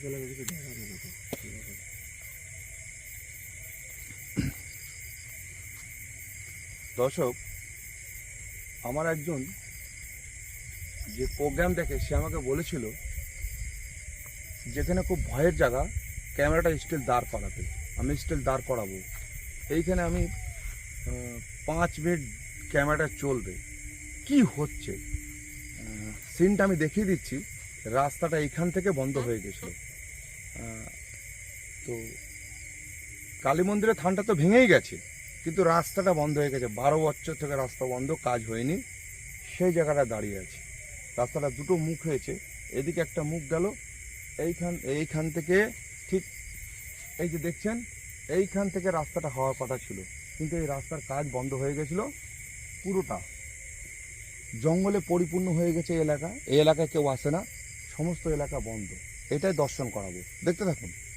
কিছু দেখা তো দর্শক, আমার একজন যে প্রোগ্রাম দেখে সে আমাকে বলেছিল যেখানে খুব ভয়ের জায়গা, ক্যামেরাটা স্টিল দাঁড় করাতে। আমি স্টিল দাঁড় করাবো। এইখানে আমি পাঁচ মিনিট ক্যামেরাটা চলবে। কি হচ্ছে? সিনটা আমি দেখিয়ে দিচ্ছি। রাস্তাটা এইখান থেকে বন্ধ হয়ে গেছিল। তো কালী মন্দিরের থানটা তো ভেঙেই গেছে, কিন্তু রাস্তাটা বন্ধ হয়ে গেছে। বারো বছর থেকে রাস্তা বন্ধ, কাজ হয়নি। সেই জায়গাটা দাঁড়িয়ে আছে। রাস্তাটা দুটো মুখ হয়েছে, এদিকে একটা মুখ গেল, এইখান এইখান থেকে ঠিক, এই যে দেখছেন, এইখান থেকে রাস্তাটা হওয়ার কথা ছিল, কিন্তু এই রাস্তার কাজ বন্ধ হয়ে গেছিল পুরোটা। জঙ্গলে পরিপূর্ণ হয়ে গেছে এলাকা, এই এলাকায় কেউ আসে না, সমস্ত এলাকা বন্ধ। এটাই দর্শন করাবো। দেখতে থাকুন।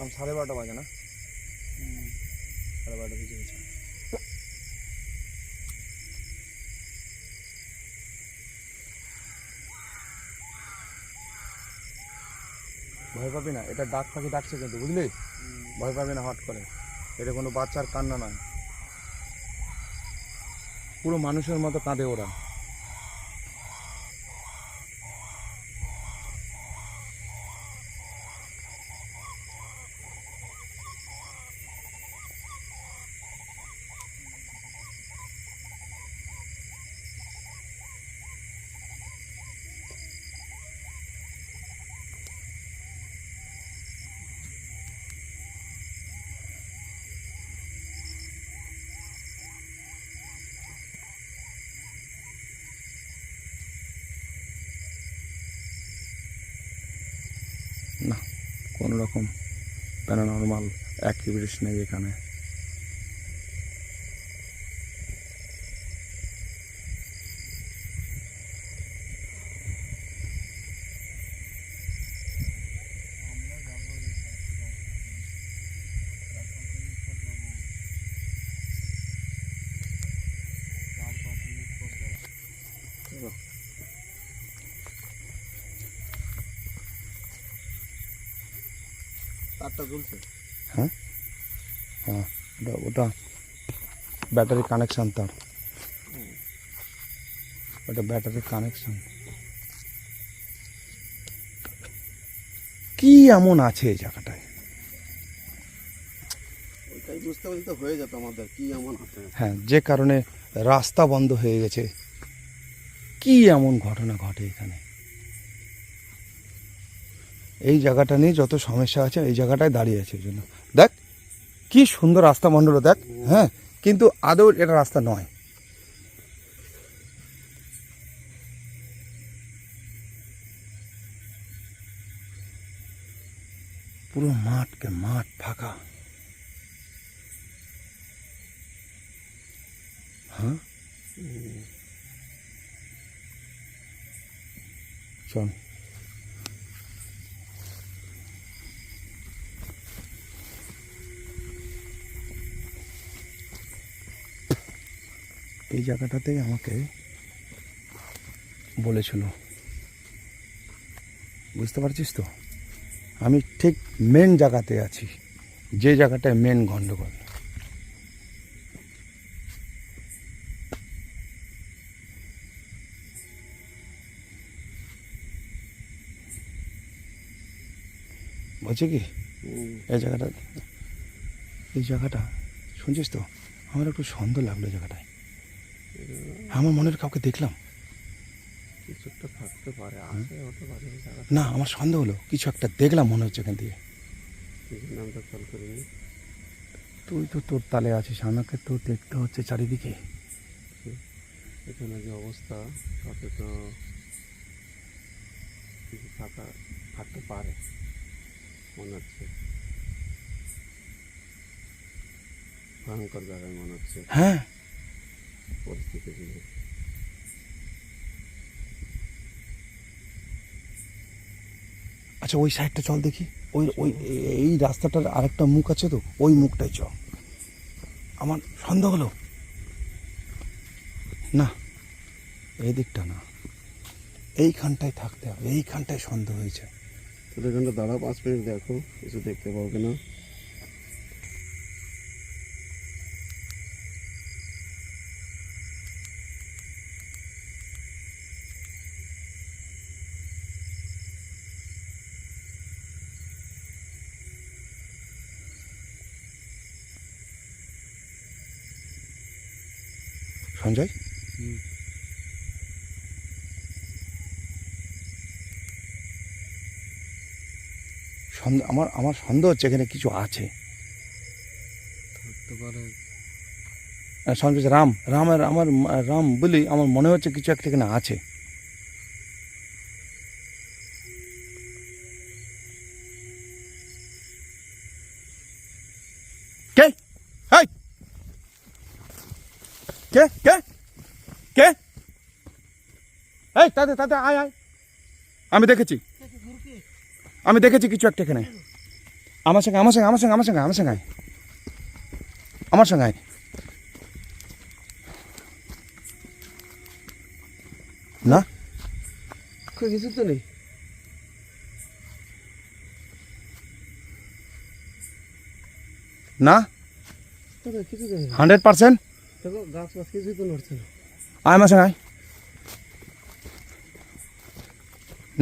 রাম সাড়ে বারোটা বাজে না? সাড়ে বারোটা বেজে গেছে। ভয় পাবি না এটা ডাক পাখি ডাকছে কিন্তু বুঝলি? ভয় পাবি না হট করে। এটা কোনো বাচ্চার কান্না নয়। পুরো মানুষের মতো কাঁদে ওরা না কোনো রকম প্যারানর্মাল অ্যাক্টিভিটিস নেই এখানে। তারটা ঝুলছে হ্যাঁ? হ্যাঁ ওটা ওটা ব্যাটারি কানেকশান তার ওটা ব্যাটারি কানেকশান কি এমন আছে এই জায়গাটায়? ওইটাই বুঝতে হয়ে যেত আমাদের কি এমন আছে? হ্যাঁ যে কারণে রাস্তা বন্ধ হয়ে গেছে। কি এমন ঘটনা ঘটে এখানে? এই জায়গাটা নিয়ে যত সমস্যা আছে এই জায়গাটায় দাঁড়িয়ে আছে জন্য। দেখ, কি সুন্দর রাস্তা মন্ডল, দেখ হ্যাঁ কিন্তু আদৌ এটা রাস্তা নয়। পুরো মাঠকে মাঠ ফাঁকা। হ্যাঁ? চল। এই জায়গাটাতেই আমাকে বলেছিল। বুঝতে পারছিস তো? আমি ঠিক মেন জায়গাতে আছি যে জায়গাটায় মেন গন্ডগোল। বলছে কি? এই জায়গাটা এই জায়গাটা শুনছিস তো? আমার একটু সন্দেহ লাগল জায়গাটায়। আমার মনের কাউকে দেখলাম? না আমার সন্দেহ হলো কিছু একটা দেখলাম মনে হচ্ছে এখান থেকে তুই তো তোর তালে আছিস আমাকে তো দেখতে হচ্ছে চারিদিকে। এখানে যে অবস্থা তাতে তো কিছু থাকা থাকতে পারে মনে হচ্ছে। ভয়ঙ্কর জায়গায় মনে হচ্ছে। হ্যাঁ আচ্ছা ওই সাইডটা চল দেখি। ওই ওই, এই রাস্তাটার আরেকটা মুখ আছে তো, ওই মুখটাই চল। আমার সন্দেহ হলো। না, এই দিকটা না। এইখানটায় থাকতে হবে, এইখানটায় সন্দেহ হয়েছে। তোর এখানটা দাঁড়া পাঁচ মিনিট, দেখো, কিছু দেখতে পাবো কিনা। সঞ্জয়? সন্দেহ আমার আমার সন্দেহ হচ্ছে এখানে কিছু আছে। সঞ্জয় রাম রামের আমার রাম বলি আমার মনে হচ্ছে কিছু একটা এখানে আছে। কে? কে? কে? এই তাতে তাতে আয় আয়। আমি দেখেছি। আমি দেখেছি কিছু একটা এখানে। আমার সঙ্গে আমার সঙ্গে আমার সঙ্গে আমার সঙ্গে আমার সঙ্গে আয়। আমার সঙ্গে আয়। না? কিছু তো নেই। না? Hundred percent? দেখো গাছ ফাছ কিছুই তো নড়ছে না। আয় সঙ্গে আয়।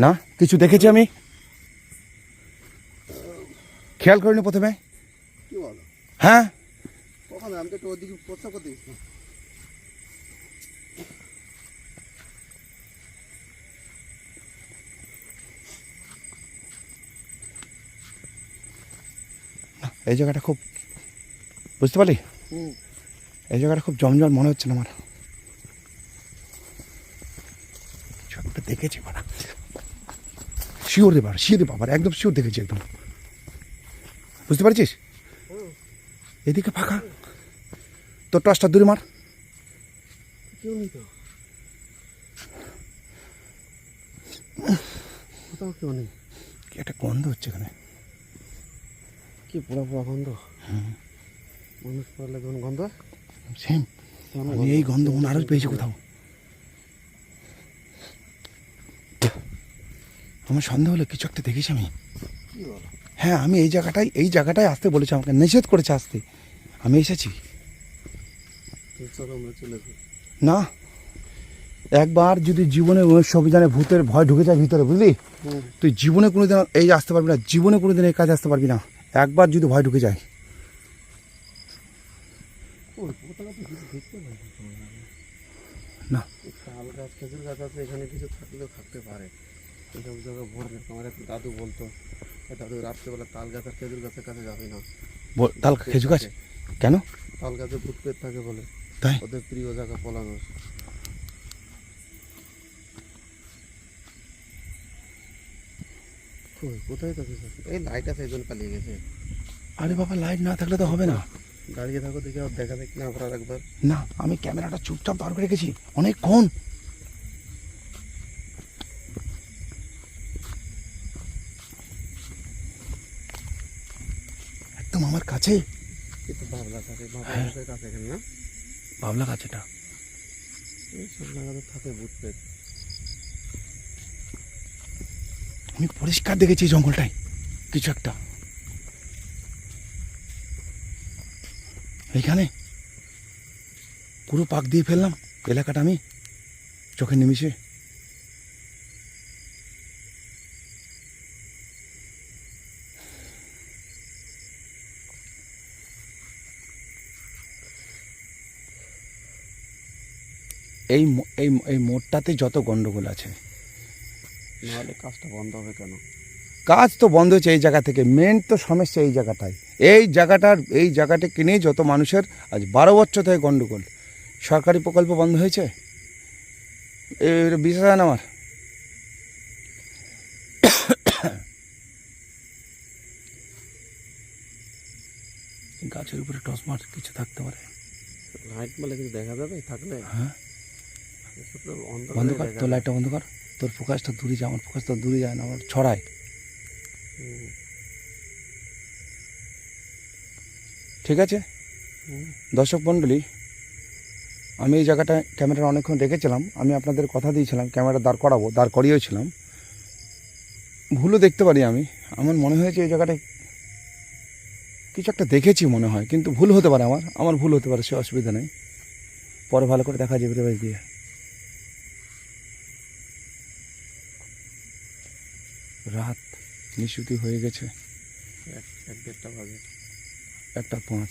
না কিছু দেখেছি আমি। খেয়াল করিনি প্রথমে। কি বলো? হ্যাঁ? কখন আমি তো একটু ওদিকে প্রস্তাব করতে গেছিলাম। এই জায়গাটা খুব বুঝতে পারলি? হুম। এই জায়গাটা খুব জমজল মনে হচ্ছে না আমার। একটা দেখেছি বাড়া। শিওর দে শিওর দে বাবার একদম শিওর দেখেছি একদম। বুঝতে পারছিস? এদিকে ফাঁকা। তোর টসটা দূরে মার। কি একটা গন্ধ হচ্ছে এখানে। কি পোড়া পোড়া গন্ধ? মানুষ গন্ধ সেম আমি এই গন্ধ পেয়েছি কোথাও। আমার সন্দেহ হলো কিছু একটা দেখেছি আমি। হ্যাঁ আমি এই জায়গাটায় এই জায়গাটায় আসতে বলেছি আমাকে নিষেধ করেছে আসতে। আমি এসেছি। না একবার যদি জীবনে অভিযানে ভূতের ভয় ঢুকে যায় ভিতরে বুঝলি? তুই জীবনে কোনোদিন এই আসতে পারবি না জীবনে কোনোদিন এই কাজে আসতে পারবি না। একবার যদি ভয় ঢুকে যায় ওই কোথাও তো কিছু দেখতে পাই না। তাল গাছ খেজুর গাছ আছে এখানে কিছু থাকলেও থাকতে পারে। এসব জায়গায় ভোর আমার এক দাদু বলতো দাদু রাত্রেবেলা তাল গাছ আর খেজুর গাছের কাছে যাবে না। তাল খেজু গাছ? কেন? তাল গাছে ভূত পেট থাকে বলে। তাই? ওদের প্রিয় জায়গা পলানোর। কোথায় থাকে এই লাইট আছে এই জন্য পালিয়ে গেছে। আরে বাবা লাইট না থাকলে তো হবে না। দাঁড়িয়ে থাকো দেখি আর দেখা দেখি না আপনার একবার। না আমি ক্যামেরাটা চুপচাপ দাঁড় করে রেখেছি। অনেকক্ষণ একদম আমার কাছে? কিন্তু বাবলা থাকে বাবলা হ্যাঁ। কাছে এখানে না? বাবলা গাছেটা এই সব জায়গাতে থাকে ভূত পেট আমি পরিষ্কার দেখেছি এই জঙ্গলটাই কিছু একটা। এইখানে? পুরো পাক দিয়ে ফেললাম, এলাকাটা আমি চোখে নিমিশে এই এই এই মোড়টাতে যত গন্ডগোল আছে, নাহলে কাজটা বন্ধ হবে কেন? কাজ তো বন্ধ হচ্ছে এই জায়গা থেকে মেন তো সমস্যা এই জায়গাটায় এই জায়গাটার এই জায়গাটাকে নিয়ে যত মানুষের আজ বারো বছর থেকে গন্ডগোল। সরকারি প্রকল্প বন্ধ হয়েছে? বিশ্বাস হয় না আমার। গাছের উপরে টসমার কিছু থাকতে পারে। লাইট কিছু দেখা যাবে? থাকলে। হ্যাঁ। বন্ধ কর তোর লাইটটা বন্ধ কর। তোর ফোকাসটা দূরে যায় আমার ফোকাসটা দূরে যায় না আমার ছড়ায়। ঠিক আছে? দর্শক মণ্ডলী, আমি এই জায়গাটা ক্যামেরা অনেকক্ষণ রেখেছিলাম। আমি আপনাদের কথা দিয়েছিলাম, ক্যামেরা দাঁড় করাবো, দাঁড় করিয়েছিলাম ভুলও দেখতে পারি আমি। আমার মনে হয়েছে এই জায়গাটায় কিছু একটা দেখেছি মনে হয়, কিন্তু ভুল হতে পারে আমার। আমার ভুল হতে পারে, সে অসুবিধা নেই। পরে ভালো করে দেখা যাবে রে দিয়ে রাত নিশুতি হয়ে গেছে। এক- দেড়টা বাজে। একটা পাঁচ।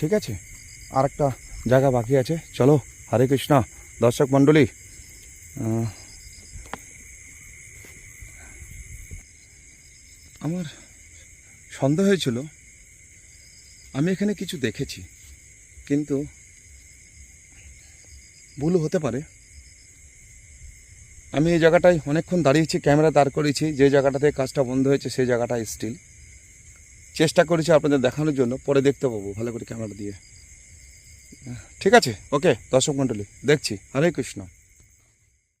ঠিক আছে? আর একটা জায়গা বাকি আছে। চলো হরে কৃষ্ণ। দর্শক মণ্ডলী আমার সন্দেহ হয়েছিল আমি এখানে কিছু দেখেছি কিন্তু ভুল হতে পারে। আমি এই জায়গাটায় অনেকক্ষণ দাঁড়িয়েছি, ক্যামেরা দাঁড় করেছি যে জায়গাটাতে কাজটা বন্ধ হয়েছে সেই জায়গাটা স্টিল চেষ্টা করেছি আপনাদের দেখানোর জন্য, পরে দেখতে পাবো, ভালো করে ক্যামেরা দিয়ে। ঠিক আছে, ওকে, দর্শক মণ্ডলী, দেখছি। হরে কৃষ্ণ।